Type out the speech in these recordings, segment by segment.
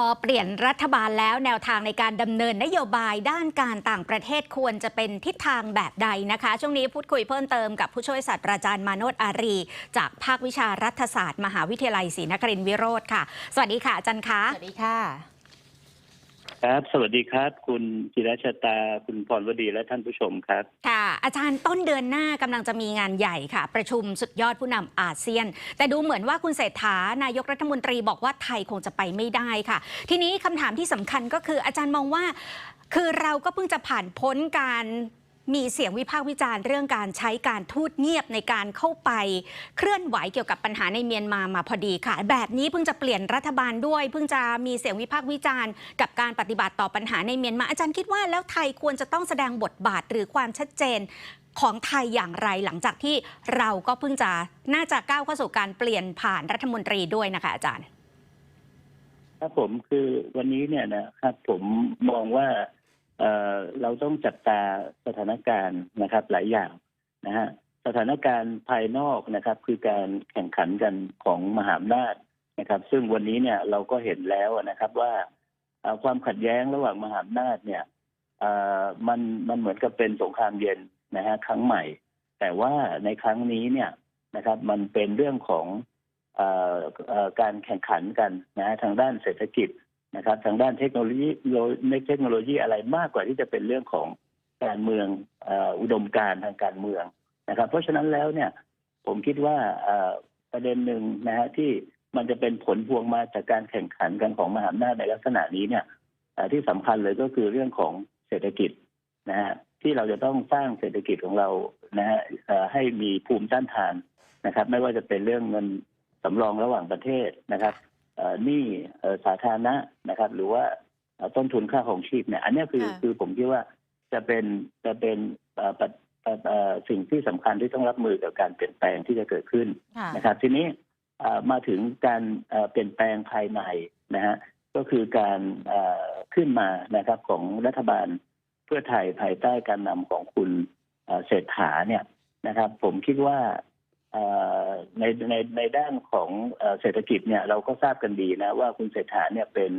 พอเปลี่ยนรัฐบาลแล้วแนวทางในการดำเนินนโยบายด้านการต่างประเทศควรจะเป็นทิศทางแบบใดนะคะ ช่วงนี้พูดคุยเพิ่มเติมกับผู้ช่วยศาสตราจารย์มาโนตอารี จากภาควิชารัฐศาสตร์ มหาวิทยาลัยศรีนครินทรวิโรธค่ะ สวัสดีค่ะอาจารย์คะสวัสดีค่ะ ครับ สวัสดีครับ คุณจิรชตา คุณพรวดีและท่านผู้ชมครับ ค่ะ อาจารย์ต้นเดือนหน้ากำลังจะมีงานใหญ่ค่ะ ประชุมสุดยอดผู้นำอาเซียน แต่ดูเหมือนว่าคุณเศรษฐานายกรัฐมนตรีบอกว่าไทยคงจะไปไม่ได้ค่ะ ทีนี้คำถามที่สำคัญก็คืออาจารย์มองว่า คือเราก็เพิ่งจะผ่านพ้นการ มีเสียงวิพากษ์วิจารณ์เรื่องการใช้การทูตเงียบในการเข้าไป เคลื่อนไหวเกี่ยวกับปัญหาในเมียนมามาพอดีค่ะ แบบนี้เพิ่งจะเปลี่ยนรัฐบาลด้วย เพิ่งจะมีเสียงวิพากษ์วิจารณ์กับการปฏิบัติต่อปัญหาในเมียนมาอาจารย์คิดว่าแล้วไทยควรจะต้องแสดงบทบาทหรือความชัดเจนของไทยอย่างไรหลังจากที่เราก็เพิ่งจะน่าจะก้าวเข้าสู่การเปลี่ยนผ่านรัฐมนตรีด้วยนะคะ อาจารย์ ครับผมคือวันนี้เนี่ยนะครับผมมองว่า เราต้องจับตาสถานการณ์นะครับ หลายอย่างนะฮะสถานการณ์ภายนอกนะครับ คือการแข่งขันกันของมหาอำนาจนะครับ ซึ่งวันนี้เนี่ยเราก็เห็นแล้วนะครับว่าความขัดแย้งระหว่างมหาอำนาจเนี่ยอ่อมันมันเหมือนกับเป็นสงครามเย็นนะฮะครั้งใหม่ แต่ว่าในครั้งนี้เนี่ยนะครับ มันเป็นเรื่องของอ่อเอ่อการแข่งขันกันนะฮะทางด้านเศรษฐกิจ นะครับทางด้านเทคโนโลยีโลเทคโนโลยีอะไรมากกว่าที่จะเป็นเรื่องของการเมืองอุดมการทางการเมืองนะครับ เพราะฉะนั้นแล้วเนี่ยผมคิดว่าประเด็นหนึ่งนะฮะที่มันจะเป็นผลพวงมาจากการแข่งขันกันของมหาอำนาจในลักษณะนี้เนี่ยที่สำคัญเลยก็คือเรื่องของเศรษฐกิจนะฮะที่เราจะต้องสร้างเศรษฐกิจของเรานะฮะให้มีภูมิต้านทานนะครับ ไม่ว่าจะเป็นเรื่องเงินสำรองระหว่างประเทศนะครับ หนี้เอ่อสาธารณะนะครับ หรือว่าเอ่อต้นทุนค่าของชีพเนี่ย อันเนี้ยคือค่ะคือผมคิดว่าจะเป็นจะเป็นเอ่อปัจเอ่อเอ่อสิ่งที่สำคัญที่ต้องรับมือกับการเปลี่ยนแปลงที่จะเกิดขึ้นค่ะนะครับ ทีนี้เอ่อมาถึงการเอ่อเปลี่ยนแปลงภายในนะฮะก็คือการเอ่อขึ้นมานะครับของรัฐบาลเพื่อไทยภายใต้การนำของคุณเอ่อเศรษฐาเนี่ยนะครับ ผมคิดว่าเอ่อ ในในในด้านของเอ่อเศรษฐกิจเนี่ยเราก็ทราบกันดีนะว่าคุณเศรษฐาเนี่ยเป็น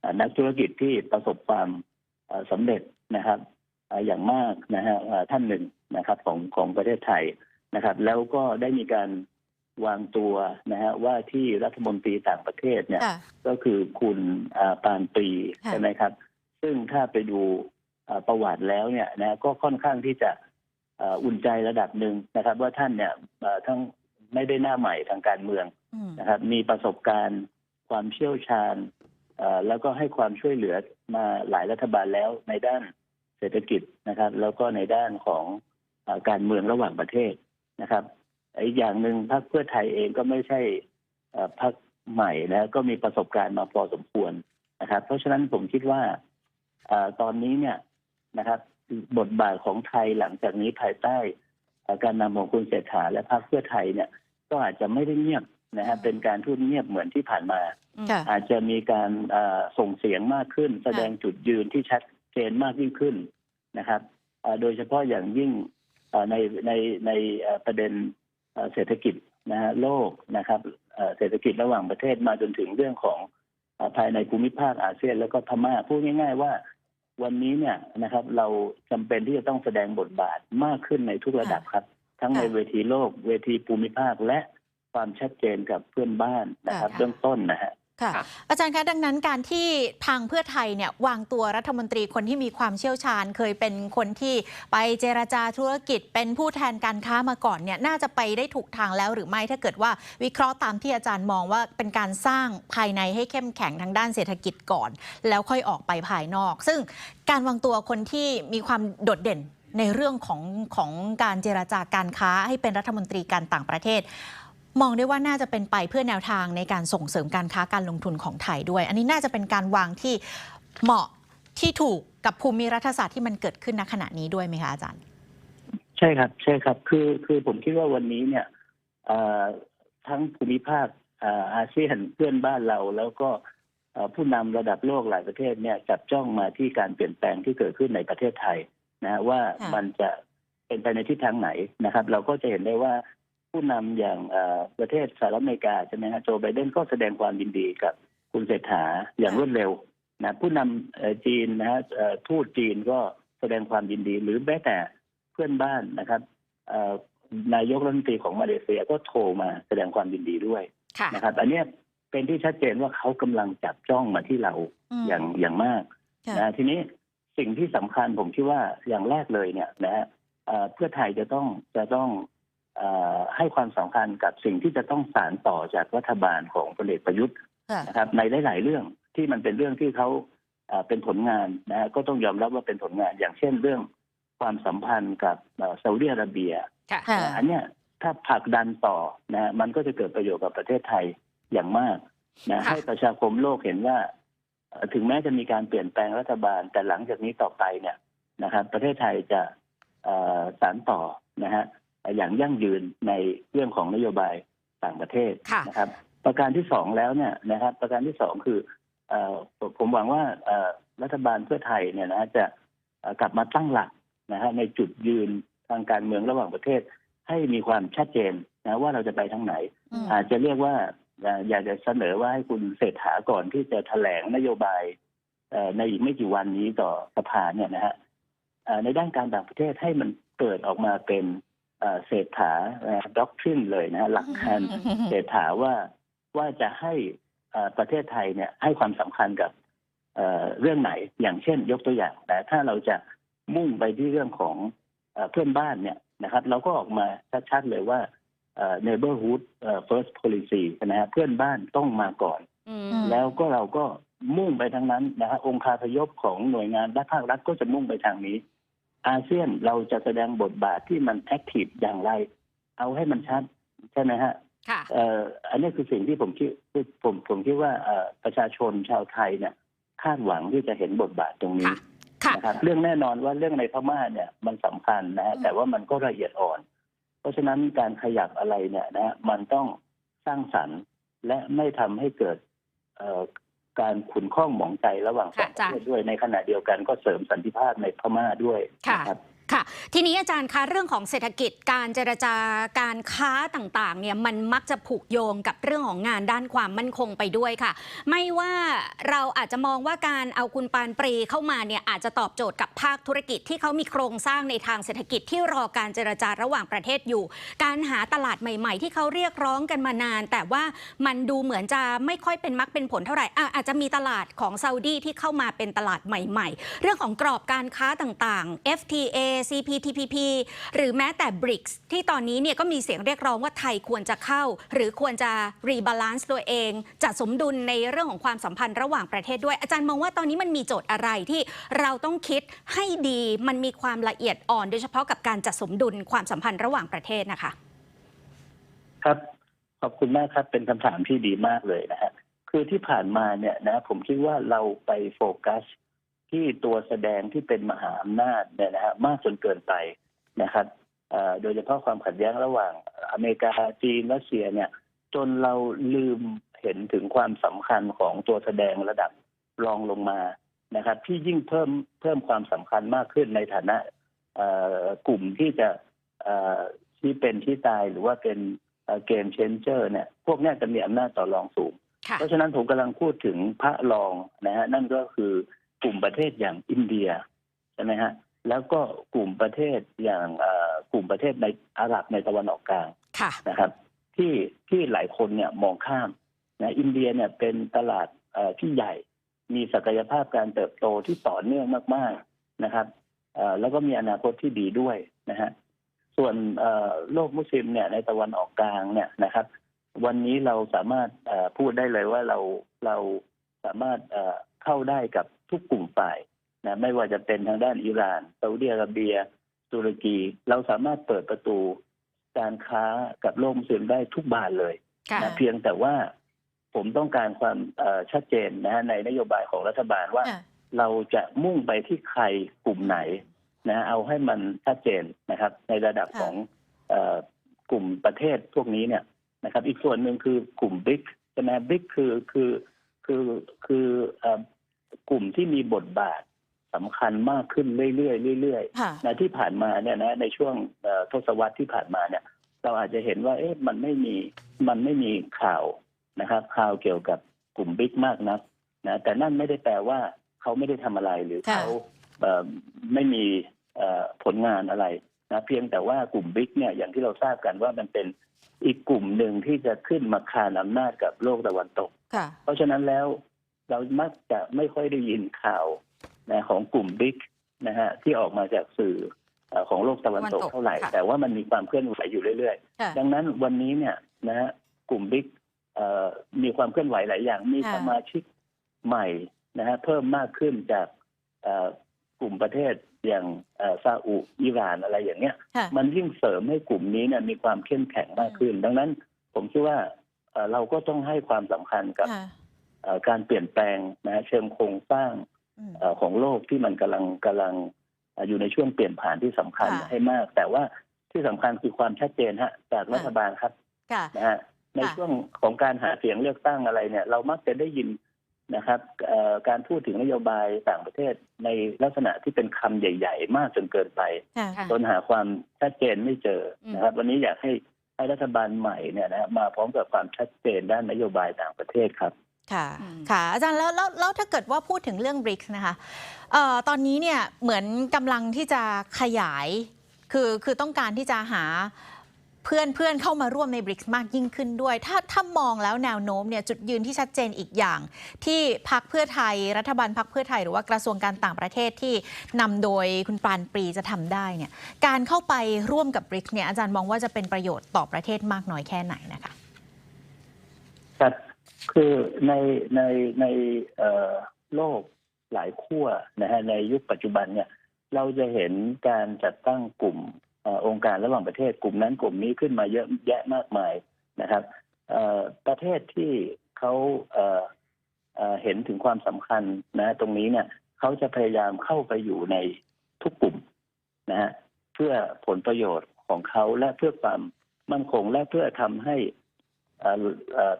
เอ่อนักธุรกิจที่ประสบความเอ่อสำเร็จนะครับเอ่ออย่างมากนะฮะเอ่อท่านหนึ่งนะครับของของประเทศไทยนะครับ แล้วก็ได้มีการวางตัวนะฮะว่าที่รัฐมนตรีต่างประเทศเนี่ยค่ะก็คือคุณอ่าปานปรีค่ะใช่ไหมครับ ซึ่งถ้าไปดูอ่าประวัติแล้วเนี่ยนะก็ค่อนข้างที่จะ อ่าอุ่นใจระดับหนึ่งนะครับ ว่าท่านเนี่ยอ่าทั้งไม่ได้หน้าใหม่ทางการเมืองอืมนะครับ มีประสบการณ์ความเชี่ยวชาญอ่าแล้วก็ให้ความช่วยเหลือมาหลายรัฐบาลแล้วในด้านเศรษฐกิจนะครับ แล้วก็ในด้านของอาการเมืองระหว่างประเทศนะครับอีกอย่างหนึ่งพรรคเพื่อไทยเองก็ไม่ใช่เอ่อพรรคใหม่นะก็มีประสบการณ์มาพอสมควรนะครับ เพราะฉะนั้นผมคิดว่าอ่าตอนนี้เนี่ยนะครับ บทบาทของไทยหลังจากนี้ภายใต้เอ่อการนำของคุณเศรษฐาและพรรคเพื่อไทยเนี่ย ก็อาจจะไม่ได้เงียบนะฮะเป็นการทูตเงียบเหมือนที่ผ่านมาค่ะอาจจะมีการเอ่อส่งเสียงมากขึ้น แสดงจุดยืนที่ชัดเจนมากยิ่งขึ้นนะครับเอ่อโดยเฉพาะอย่างยิ่งเอ่อในในในเอ่อประเด็นเอ่อเศรษฐกิจนะฮะโลกนะครับเอ่อเศรษฐกิจระหว่างประเทศมาจนถึงเรื่องของเอ่อภายในภูมิภาคอาเซียนแล้วก็พม่าพูดง่าย ๆ ว่า วันนี้เนี่ยนะครับเราจำเป็นที่จะต้องแสดงบทบาทมากขึ้นในทุกระดับครับ ทั้งในค่ะเวทีโลก เวทีภูมิภาคและความชัดเจนกับเพื่อนบ้านนะครับค่ะเบื้องต้นนะฮะ ค่ะครับอาจารย์คะดังนั้นการที่ทางเพื่อไทยเนี่ยวางตัวรัฐมนตรีคนที่มีความเชี่ยวชาญ เคยเป็นคนที่ไปเจรจาธุรกิจ เป็นผู้แทนการค้ามาก่อนเนี่ยน่าจะไปได้ถูกทางแล้วหรือไม่ถ้าเกิดว่าวิเคราะห์ตามที่อาจารย์มองว่าเป็นการสร้างภายในให้เข้มแข็งทางด้านเศรษฐกิจก่อน แล้วค่อยออกไปภายนอก ซึ่งการวางตัวคนที่มีความโดดเด่นในเรื่องของของการเจรจาการค้าให้เป็นรัฐมนตรีการต่างประเทศ มองได้ว่าน่าจะเป็นไปเพื่อแนวทางในการส่งเสริมการค้าการลงทุนของไทยด้วย อันนี้น่าจะเป็นการวางที่เหมาะที่ถูกกับภูมิรัฐศาสตร์ที่มันเกิดขึ้นณขณะนี้ด้วยไหมคะอาจารย์ ใช่ครับ ใช่ครับ คือคือผมคิดว่าวันนี้เนี่ยเอ่อทั้งภูมิภาคเอ่ออาเซียนเพื่อนบ้านเราแล้วก็เอ่อผู้นำระดับโลกหลายประเทศเนี่ยจับจ้องมาที่การเปลี่ยนแปลงที่เกิดขึ้นในประเทศไทยนะว่าค่ะมันจะเป็นไปในทิศทางไหนนะครับ เราก็จะเห็นได้ว่า ผู้นำอย่างเอ่อประเทศสหรัฐอเมริกาใช่ไหมฮะโจไบเดนก็แสดงความยินดีกับคุณเศรษฐาอย่างค่ะรวดเร็วนะผู้นำเอ่อจีนนะฮะเอ่อทูตจีนก็แสดงความยินดีหรือแม้แต่เพื่อนบ้านนะครับเอ่อนายกรัฐมนตรีของมาเลเซียก็โทรมาแสดงความยินดีด้วยค่ะนะครับอันเนี้ยเป็นที่ชัดเจนว่าเขากำลังจับจ้องมาที่เรามอย่างอย่างมากค่ะนะทีนี้สิ่งที่สำคัญผมคิดว่าอย่างแรกเลยเนี่ยนะฮะเอ่อเพื่อไทยจะต้องจะต้องเออ ให้ความสำคัญกับสิ่งที่จะต้องสานต่อจากรัฐบาลของพลเอกประยุทธ์ค่ะนะครับ ในหลาย ๆ เรื่องที่มันเป็นเรื่องที่เขาเอ่อเป็นผลงานนะฮะก็ต้องยอมรับว่าเป็นผลงาน อย่างเช่นเรื่องความสัมพันธ์กับเอ่อซาอุดิอาระเบียค่ะค่ะอันเนี้ยถ้าผลักดันต่อนะฮะมันก็จะเกิดประโยชน์กับประเทศไทยอย่างมากนะค่ะให้ประชาคมโลกเห็นว่าเอ่อถึงแม้จะมีการเปลี่ยนแปลงรัฐบาล แต่หลังจากนี้ต่อไปเนี่ยนะครับ ประเทศไทยจะเอ่อสานต่อนะฮะ อย่างยั่งยืนในเรื่องของนโยบายต่างประเทศค่ะนะครับ ประการที่สองแล้วเนี่ยนะครับ ประการที่สองคือเอ่อผมผมหวังว่าเอ่อรัฐบาลเพื่อไทยเนี่ยนะฮะจะเอ่อกลับมาตั้งหลักนะฮะในจุดยืนทางการเมืองระหว่างประเทศ ให้มีความชัดเจนนะว่าเราจะไปทางไหนอืมอาจจะเรียกว่าเอ่ออยากจะเสนอว่าให้คุณเศรษฐาก่อนที่จะแถลงนโยบายเอ่อในอีกไม่กี่วันนี้ต่อสภาเนี่ยนะฮะเอ่อในด้านการต่างประเทศให้มันเกิดออกมาเป็น เอ่อเศรษฐาด็อกทรินเลยนะฮะหลักการเศรษฐาว่าว่าจะให้เอ่อประเทศไทยเนี่ยให้ความสำคัญกับเอ่อเรื่องไหนอย่างเช่น ยกตัวอย่างนะถ้าเราจะมุ่งไปที่เรื่องของเอ่อเพื่อนบ้านเนี่ยนะครับ เราก็ออกมาชัดๆเลยว่าเอ่อ neighborhood เอ่อ first policy นะฮะเพื่อนบ้านต้องมาก่อนอืมมแล้วก็เราก็มุ่งไปทางนั้นนะฮะองค์คาพยพของหน่วยงานและภาครัฐก็จะมุ่งไปทางนี้ อาเซียนเราจะแสดงบทบาทที่มันแอคทีฟอย่างไร เอาให้มันชัดใช่ไหมฮะค่ะเอ่ออันนี้คือสิ่งที่ผมคิดผมผมคิดว่าเอ่อประชาชนชาวไทยเนี่ยคาดหวังที่จะเห็นบทบาทตรงนี้ค่ะค่ะนะครับเรื่องแน่นอนว่าเรื่องในพม่าเนี่ยมันสำคัญนะฮะอืมแต่ว่ามันก็ละเอียดอ่อน เพราะฉะนั้นการขยับอะไรเนี่ยนะฮะมันต้องสร้างสรรค์และไม่ทำให้เกิดเอ่อ การขุนข้องหมองใจระหว่างสองค่ะประเทศด้วยในขณะเดียวกันก็เสริมสันติภาพในพม่าด้วยค่ะนะครับ ค่ะ ทีนี้อาจารย์คะเรื่องของเศรษฐกิจการเจรจาการค้าต่างๆเนี่ยมันมักจะผูกโยงกับเรื่องของงานด้านความมั่นคงไปด้วยค่ะ ไม่ว่าเราอาจจะมองว่าการเอาคุณปานปรีเข้ามาเนี่ยอาจจะตอบโจทย์กับภาคธุรกิจที่เขามีโครงสร้างในทางเศรษฐกิจที่รอการเจรจาระหว่างประเทศอยู่ การหาตลาดใหม่ ๆ ที่เขาเรียกร้องกันมานาน แต่ว่ามันดูเหมือนจะไม่ค่อยเป็นมักเป็นผลเท่าไหร่อะอาจจะมีตลาดของซาอุดีที่เข้ามาเป็นตลาดใหม่ ๆ เรื่องของกรอบการค้าต่างๆ FTA CPTPP หรือแม้แต่ BRICS ที่ตอนนี้เนี่ยก็มีเสียงเรียกร้องว่าไทยควรจะเข้า หรือควรจะรีบาลานซ์ตัวเองจะสมดุลในเรื่องของความสัมพันธ์ระหว่างประเทศด้วย อาจารย์มองว่าตอนนี้มันมีโจทย์อะไรที่เราต้องคิดให้ดีมันมีความละเอียดอ่อน โดยเฉพาะกับการจัดสมดุลความสัมพันธ์ระหว่างประเทศนะคะ ครับขอบคุณมากครับเป็นคำถามที่ดีมากเลยนะฮะคือที่ผ่านมาเนี่ยนะผมคิดว่าเราไปโฟกัส ที่ตัวแสดงที่เป็นมหาอำนาจเนี่ยนะฮะมากจนเกินไปนะครับเอ่อโดยเฉพาะความขัดแย้งระหว่างอเมริกาจีนรัสเซียเนี่ย จนเราลืมเห็นถึงความสำคัญของตัวแสดงระดับรองลงมานะครับ ที่ยิ่งเพิ่มเพิ่มความสำคัญมากขึ้นในฐานะเอ่อกลุ่มที่จะเอ่อที่เป็นที่ตายหรือว่าเป็นเกมเชนเจอร์เนี่ย พวกเนี้ยจะมีอำนาจต่อรองสูงค่ะเพราะฉะนั้นผมกำลังพูดถึงพระรองนะฮะนั่นก็คือ กลุ่มประเทศอย่างอินเดียใช่ไหมฮะแล้วก็กลุ่มประเทศอย่างเอ่อกลุ่มประเทศในอาหรับในตะวันออกกลางค่ะนะครับ ที่ที่หลายคนเนี่ยมองข้ามนะอินเดียเนี่ยเป็นตลาดเอ่อที่ใหญ่ มีศักยภาพการเติบโตที่ต่อเนื่องมาก ๆนะครับเอ่อแล้วก็มีอนาคตที่ดีด้วยนะฮะส่วนเอ่อโลกมุสลิมเนี่ยในตะวันออกกลางเนี่ยนะครับ วันนี้เราสามารถเอ่อพูดได้เลยว่าเราเราสามารถเอ่อเข้าได้กับ ทุกกลุ่มฝ่ายนะไม่ว่าจะเป็นทางด้านอิหร่านซาอุดิอาระเบีย ตุรกี เราสามารถเปิดประตูการค้ากับโลกมุสลิมได้ทุกบานเลยค่ะนะเพียงแต่ว่าผมต้องการความเอ่อชัดเจนนะฮะในนโยบายของรัฐบาลว่าค่ะเราจะมุ่งไปที่ใครกลุ่มไหนนะเอาให้มันชัดเจนนะครับ ในระดับค่ะของเออกลุ่มประเทศพวกนี้เนี่ยนะครับ อีกส่วนหนึ่งคือกลุ่มบิ๊กใช่ไหมบิ๊กคือคือคือคือเอ่อ กลุ่มที่มีบทบาทสำคัญมากขึ้นเรื่อยๆเรื่อยค่ะ ๆนะที่ผ่านมาเนี่ยนะในช่วงเอ่อทศวรรษที่ผ่านมาเนี่ย เราอาจจะเห็นว่าเอ๊ะมันไม่มีมันไม่มีข่าวนะครับข่าวเกี่ยวกับกลุ่มบิ๊กมากนักนะแต่นั่นไม่ได้แปลว่าเขาไม่ได้ทำอะไรหรือค่ะ เขาเอ่อไม่มีเอ่อผลงานอะไรนะเพียงแต่ว่ากลุ่มบิ๊กเนี่ยอย่างที่เราทราบกันว่ามันเป็นอีกกลุ่มหนึ่งที่จะขึ้นมาคานอำนาจกับโลกตะวันตก ค่ะ เพราะฉะนั้นแล้ว เรามักจะไม่ค่อยได้ยินข่าวนะของกลุ่มบิ๊กนะฮะที่ออกมาจากสื่อเอ่อของโลกตะวันตกตะวันตกเท่าไหร่ค่ะแต่ว่ามันมีความเคลื่อนไหวอยู่เรื่อยค่ะๆดังนั้นวันนี้เนี่ยนะฮะกลุ่มบิ๊กเอ่อมีความเคลื่อนไหวหลายอย่าง มีค่ะสมาชิกใหม่นะฮะเพิ่มมากขึ้นจากเอ่อกลุ่มประเทศอย่างเอ่อซาอุอิหร่านอะไรอย่างเงี้ยค่ะมันยิ่งเสริมให้กลุ่มนี้เนี่ยมีความเข้มแข็งมากขึ้น ดังนั้นผมคิดว่าเอ่อเราก็ต้องให้ความสำคัญกับค่ะเอ่อ การเปลี่ยนแปลงนะฮะเชิงโครงสร้างอืมเอ่อของโลกที่มันกำลังกำลังเอ่ออยู่ในช่วงเปลี่ยนผ่านที่สำคัญค่ะให้มาก แต่ว่าที่สำคัญคือความชัดเจนฮะจากรัฐบาลครับค่ะนะฮะในค่ะช่วงของการหาเสียงเลือกตั้งอะไรเนี่ย เรามักจะได้ยินนะครับเอ่อการพูดถึงนโยบายต่างประเทศในลักษณะที่เป็นคำใหญ่ ๆ มากจนเกินไปค่ะค่ะจนหาความชัดเจนไม่เจออมนะครับ วันนี้อยากให้ให้รัฐบาลใหม่เนี่ยนะฮะมาพร้อมกับความชัดเจนด้านนโยบายต่างประเทศครับ ค่ะอืมค่ะอาจารย์แล้วแล้วแล้วถ้าเกิดว่าพูดถึงเรื่อง BRICS นะคะเอ่อตอนนี้เนี่ยเหมือนกำลังที่จะขยาย คือคือต้องการที่จะหาเพื่อนเพื่อนเข้ามาร่วมใน BRICS มากยิ่งขึ้นด้วย ถ้าถ้ามองแล้วแนวโน้มเนี่ยจุดยืนที่ชัดเจนอีกอย่าง ที่พักเพื่อไทยรัฐบาลพักเพื่อไทยหรือว่ากระทรวงการต่างประเทศที่นำโดยคุณปรานปรีจะทำได้เนี่ยการเข้าไปร่วมกับ BRICS เนี่ยอาจารย์มองว่าจะเป็นประโยชน์ต่อประเทศมากน้อยแค่ไหนนะคะ คือในในในโลกหลายขั้วนะฮะในยุคปัจจุบันเนี่ย เราจะเห็นการจัดตั้งกลุ่มอองค์การระหว่างประเทศกลุ่มนั้นกลุ่มนี้ขึ้นมาเยอะแยะมากมายนะครับประเทศที่เขาเเเห็นถึงความสำคัญนะตรงนี้เนี่ยเขาจะพยายามเข้าไปอยู่ในทุกกลุ่มนะฮะเพื่อผลประโยชน์ของเขาและเพื่อความมั่นคงและเพื่อทำให้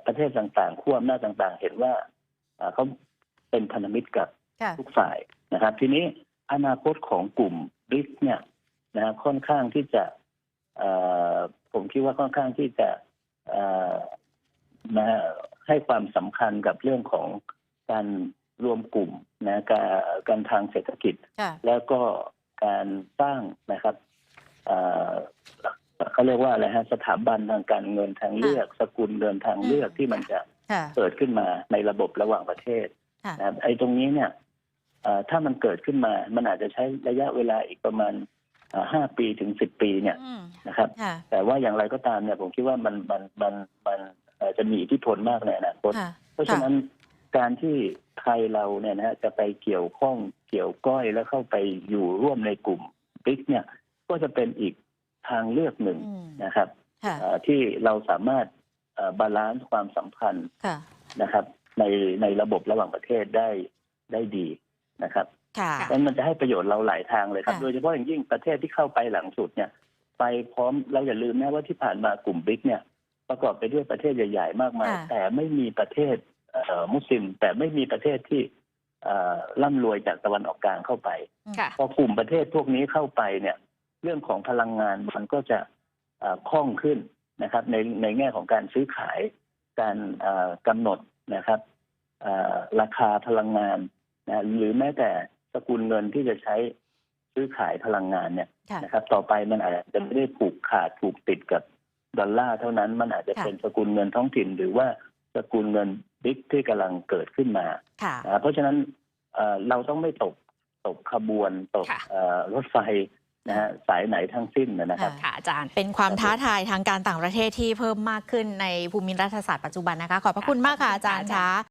ประเทศต่างๆขั้วอำนาจต่างๆ เห็นว่าเอ่อเขาเป็นพันธมิตรกับค่ะทุกฝ่ายนะครับ ทีนี้อนาคตของกลุ่มบริกเนี่ยนะฮะค่อนข้างที่จะเอ่อผมคิดว่าค่อนข้างที่จะเอ่อนะฮะให้ความสำคัญกับเรื่องของการรวมกลุ่มนะการการทางเศรษฐกิจค่ะแล้วก็การสร้างนะครับ เอ่อเขาเรียกว่าอะไรฮะสถาบันทางการเงินทางเลือก สกุลเงินทางเลือกที่มันจะค่ะเกิดขึ้นมาในระบบระหว่างประเทศค่ะนะครับไอ้ตรงนี้เนี่ยเอ่อถ้ามันเกิดขึ้นมา มันอาจจะใช้ระยะเวลาอีกประมาณห้าปีถึงสิบปีเนี่ยอืมนะครับค่ะแต่ว่าอย่างไรก็ตามเนี่ยผมคิดว่ามันมันมันมันเอ่อจะมีอิทธิพลมากในอนาคตค่ะเพราะฉะนั้นการที่ไทยเราเนี่ยนะฮะจะไปเกี่ยวข้องเกี่ยวก้อยแล้วเข้าไปอยู่ร่วมในกลุ่มบิ๊กเนี่ย ก็จะเป็นอีก ทางเลือกหนึ่งอืมนะครับค่ะเอ่อที่เราสามารถบาลานซ์ความสัมพันธ์ค่ะนะครับ ในในระบบระหว่างประเทศได้ได้ดีนะครับค่ะเพราะฉะนั้นมันจะให้ประโยชน์เราหลายทางเลยครับค่ะโดยเฉพาะอย่างยิ่งประเทศที่เข้าไปหลังสุดเนี่ย ไปพร้อมเราอย่าลืมนะว่าที่ผ่านมากลุ่มบิ๊กเนี่ย ประกอบไปด้วยประเทศใหญ่ ๆ มากมายค่ะแต่ไม่มีประเทศเอ่อมุสลิม แต่ไม่มีประเทศที่เอ่อร่ำรวยจากตะวันออกกลางเข้าไปค่ะพอกลุ่มประเทศพวกนี้เข้าไปเนี่ย เรื่องของพลังงานมันก็จะเอ่อคล่องขึ้นนะครับในในแง่ของการซื้อขายการเอ่อกำหนดนะครับเอ่อราคาพลังงานนะหรือแม้แต่สกุลเงินที่จะใช้ซื้อขายพลังงานเนี่ยค่ะนะครับ ต่อไปมันอาจจะไม่ได้ผูกขาดผูกติดกับดอลลาร์เท่านั้นมันอาจจะค่ะเป็นสกุลเงินท้องถิ่น หรือว่าสกุลเงินบิ๊กที่กำลังเกิดขึ้นมาค่ะนะครับเพราะฉะนั้นเอ่อเราต้องไม่ตกตกขบวนตกค่ะเอ่อรถไฟ นะฮะสายไหนทั้งสิ้นนะครับค่ะอาจารย์เป็นความท้าทายทางการต่างประเทศที่เพิ่มมากขึ้นในภูมิรัฐศาสตร์ปัจจุบันนะคะ ขอบพระคุณมากค่ะอาจารย์คะ